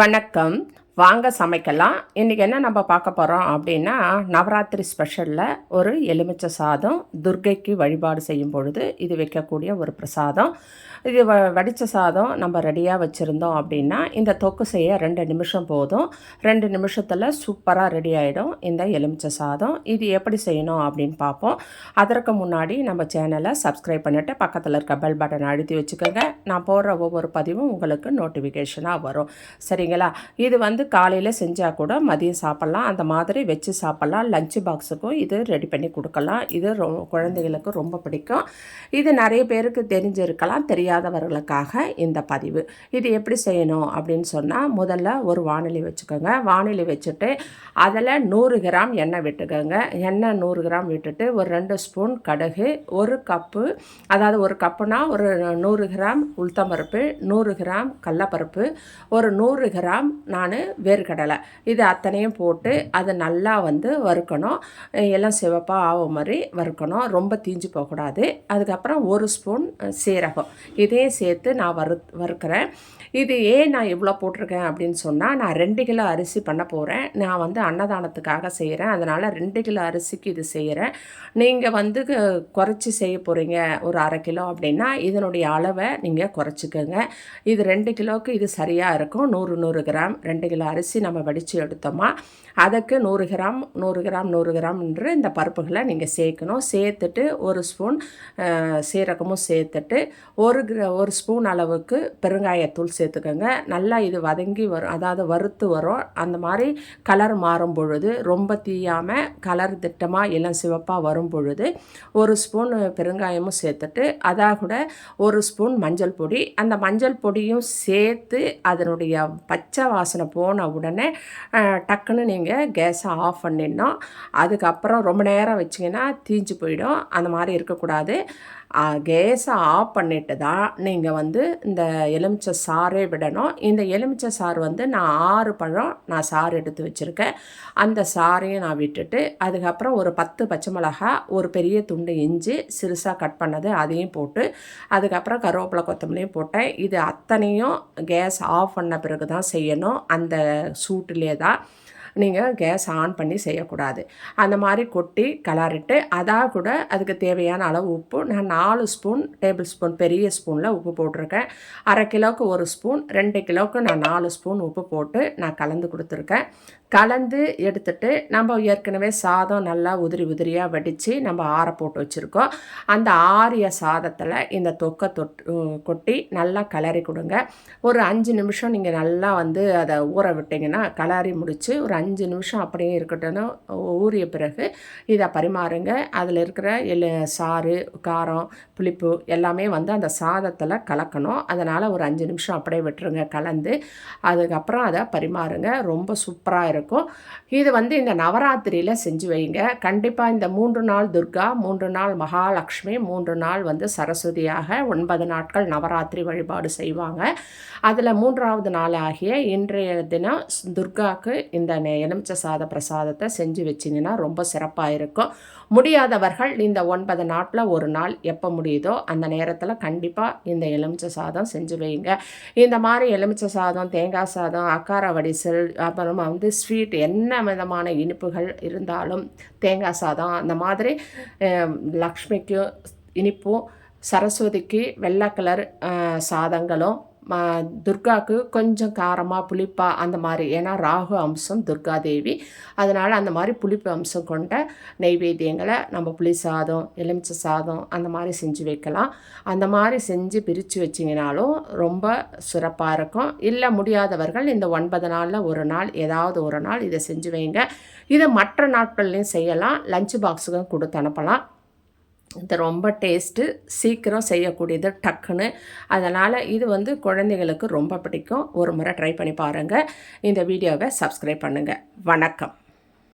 வணக்கம். வாங்க சமைக்கலாம். இன்றைக்கி என்ன நம்ம பார்க்க போகிறோம் அப்படின்னா நவராத்திரி ஸ்பெஷலில் ஒரு எலுமிச்சை சாதம் துர்க்கைக்கு வழிபாடு செய்யும் பொழுது இது வைக்கக்கூடிய ஒரு பிரசாதம். இது வ வடித்த சாதம் நம்ம ரெடியாக வச்சுருந்தோம் அப்படின்னா இந்த தொக்கு செய்ய ரெண்டு நிமிஷம் போதும். ரெண்டு நிமிஷத்தில் சூப்பராக ரெடி ஆகிடும் இந்த எலுமிச்சை சாதம். இது எப்படி செய்யணும் அப்படின்னு பார்ப்போம். அதற்கு முன்னாடி நம்ம சேனலை சப்ஸ்கிரைப் பண்ணிவிட்டு பக்கத்தில் இருக்க பெல் பட்டனை அழுத்தி வச்சுக்கோங்க. நான் போடுற ஒவ்வொரு பதிவும் உங்களுக்கு நோட்டிஃபிகேஷனாக வரும். சரிங்களா? இது வந்து காலையில் செஞ்சால் கூட மதியம் சாப்பிட்லாம். அந்த மாதிரி வச்சு சாப்பிட்லாம். லஞ்சு பாக்ஸுக்கும் இது ரெடி பண்ணி கொடுக்கலாம். இது ரொ குழந்தைகளுக்கு ரொம்ப பிடிக்கும். இது நிறைய பேருக்கு தெரிஞ்சிருக்கலாம். தெரியாதவர்களுக்காக இந்த பதிவு. இது எப்படி செய்யணும் அப்படின்னு சொன்னால் முதல்ல ஒரு வானிலை வச்சுக்கோங்க. வானிலை வச்சுட்டு அதில் நூறு கிராம் எண்ணெய் விட்டுக்கோங்க. எண்ணெய் நூறு கிராம் விட்டுட்டு ஒரு ரெண்டு ஸ்பூன் கடுகு ஒரு கப்பு அதாவது ஒரு கப்புனா ஒரு நூறு கிராம் உளுத்தம்பருப்பு நூறு கிராம் கடலப்பருப்பு ஒரு நூறு கிராம் நான் வேர்க்கடலை. இது அத்தனையும் போட்டு அதை நல்லா வந்து வறுக்கணும். எல்லாம் சிவப்பாக ஆகும் மாதிரி வறுக்கணும். ரொம்ப தீஞ்சு போகக்கூடாது. அதுக்கப்புறம் ஒரு ஸ்பூன் சீரகம். இதையும் சேர்த்து நான் வறு வறுக்கிறேன். இது ஏன் நான் இவ்வளோ போட்டிருக்கேன் அப்படின்னு சொன்னால் நான் ரெண்டு கிலோ அரிசி பண்ண போகிறேன் நான் வந்து அன்னதானத்துக்காக செய்கிறேன் அதனால் ரெண்டு கிலோ அரிசிக்கு இது செய்கிறேன் நீங்கள் வந்து குறைச்சி செய்ய போகிறீங்க ஒரு அரை கிலோ அப்படின்னா இதனுடைய அளவை நீங்கள் குறைச்சிக்கோங்க. இது ரெண்டு கிலோவுக்கு இது சரியாக இருக்கும். நூறு நூறு கிராம். ரெண்டு கிலோ அரிசி நம்ம வடித்து எடுத்தோமா அதுக்கு நூறு கிராம் நூறு கிராம் நூறு கிராம் என்று இந்த பருப்புகளை நீங்கள் சேர்க்கணும். சேர்த்துட்டு ஒரு ஸ்பூன் சீரகமும் சேர்த்துட்டு ஒரு ஒரு ஸ்பூன் அளவுக்கு பெருங்காயத்தூள் சேர்த்துக்கோங்க. நல்லா இது வதங்கி வரும் அதாவது வறுத்து வரும். அந்த மாதிரி கலர் மாறும் பொழுது ரொம்ப தீயாமல் கலர் திட்டமாக இளம் சிவப்பாக வரும் பொழுது ஒரு ஸ்பூன் பெருங்காயமும் சேர்த்துட்டு அதாக கூட ஒரு ஸ்பூன் மஞ்சள் பொடி. அந்த மஞ்சள் பொடியும் சேர்த்து அதனுடைய பச்சை வாசனை போன உடனே டக்குன்னு நீங்கள் கேஸை ஆஃப் பண்ணிடணும். அதுக்கப்புறம் ரொம்ப நேரம் வச்சிங்கன்னா தீஞ்சு போயிடும். அந்த மாதிரி இருக்கக்கூடாது. கேஸை ஆஃப் பண்ணிட்டு தான் நீங்கள் வந்து இந்த எலுமிச்சை சாறே விடணும். இந்த எலுமிச்சை சாறு வந்து நான் ஆறு பழம் நான் சாறு எடுத்து வச்சுருக்கேன். அந்த சாறையும் நான் விட்டுட்டு அதுக்கப்புறம் ஒரு பத்து பச்சை மிளகா ஒரு பெரிய துண்டு இஞ்சி சிறுசாக கட் பண்ணது அதையும் போட்டு அதுக்கப்புறம் கருவேப்பிலை கொத்தமல்லியும் போட்டேன். இது அத்தனையும் கேஸ் ஆஃப் பண்ண பிறகு தான் செய்யணும். அந்த சூட்டிலே தான். நீங்கள் கேஸ் ஆன் பண்ணி செய்யக்கூடாது. அந்த மாதிரி கொட்டி கலரிட்டு அதாக கூட அதுக்கு தேவையான அளவு உப்பு. நான் நாலு ஸ்பூன் டேபிள் ஸ்பூன் பெரிய ஸ்பூனில் உப்பு போட்டிருக்கேன். அரை கிலோவுக்கு ஒரு ஸ்பூன் ரெண்டு கிலோவுக்கு நான் நாலு ஸ்பூன் உப்பு போட்டு நான் கலந்து கொடுத்துருக்கேன். கலந்து எடுத்துட்டு நம்ம ஏற்கனவே சாதம் நல்லா உதிரி உதிரியாக வடித்து நம்ம ஆற போட்டு வச்சுருக்கோம். அந்த ஆரிய சாதத்தில் இந்த தொக்கை தொட்டு கொட்டி நல்லா கலரி கொடுங்க. ஒரு அஞ்சு நிமிஷம் நீங்கள் நல்லா வந்து அதை ஊற விட்டிங்கன்னா கலரி முடித்து ஒரு அஞ்சு அஞ்சு நிமிஷம் அப்படியே இருக்கட்டும்னு ஊறிய பிறகு இதை பரிமாறுங்க. அதில் இருக்கிற எல் சாறு காரம் புளிப்பு எல்லாமே வந்து அந்த சாதத்தில் கலக்கணும். அதனால் ஒரு அஞ்சு நிமிஷம் அப்படியே விட்டுருங்க கலந்து. அதுக்கப்புறம் அதை பரிமாறுங்க. ரொம்ப சூப்பராக இருக்கும். இது வந்து இந்த நவராத்திரியில் செஞ்சு வைங்க. கண்டிப்பாக இந்த மூன்று நாள் துர்கா மூன்று நாள் மகாலட்சுமி மூன்று நாள் வந்து சரஸ்வதியாக ஒன்பது நாட்கள் நவராத்திரி வழிபாடு செய்வாங்க. அதில் மூன்றாவது நாள் ஆகிய இன்றைய தினம் துர்காவுக்கு இந்த எலுமிச்சை சாத பிரசாதத்தை செஞ்சு வச்சிங்கன்னா ரொம்ப சிறப்பாக இருக்கும் முடியாதவர்கள் இந்த ஒன்பது நாட்டில் ஒரு நாள் எப்போ முடியுதோ அந்த நேரத்தில் கண்டிப்பாக இந்த எலுமிச்சை சாதம் செஞ்சு வைங்க. இந்த மாதிரி எலுமிச்சை சாதம் தேங்காய் சாதம் அக்கார வடிசல் அப்புறமா வந்து ஸ்வீட் என்ன விதமான இனிப்புகள் இருந்தாலும் தேங்காய் சாதம் அந்த மாதிரி லக்ஷ்மிக்கும் இனிப்பும் சரஸ்வதிக்கு வெள்ளை கலர் சாதங்களும் துர்காவுக்கு கொஞ்சம் காரமாக புளிப்பாக அந்த மாதிரி. ஏன்னா ராகு அம்சம் துர்கா தேவி. அதனால் அந்த மாதிரி புளிப்பு அம்சம் கொண்ட நெய்வேத்தியங்களை நம்ம புளி சாதம் எலுமிச்சை சாதம் அந்த மாதிரி செஞ்சு வைக்கலாம். அந்த மாதிரி செஞ்சு பிரித்து வச்சிங்கனாலும் ரொம்ப சிறப்பாக இருக்கும். இல்லை முடியாதவர்கள் இந்த ஒன்பது நாளில் ஒரு நாள் ஏதாவது ஒரு நாள் இதை செஞ்சு வைங்க. இதை மற்ற நாட்கள்லையும் செய்யலாம். லஞ்ச் பாக்ஸுக்கும் கொடுத்து அனுப்பலாம். இது ரொம்ப டேஸ்ட்டு சீக்கிரம் செய்யக்கூடியது டக்குன்னு. அதனால் இது வந்து குழந்தைங்களுக்கு ரொம்ப பிடிக்கும். ஒரு முறை ட்ரை பண்ணி பாருங்கள் இந்த வீடியோவை சப்ஸ்கிரைப் பண்ணுங்கள் வணக்கம்.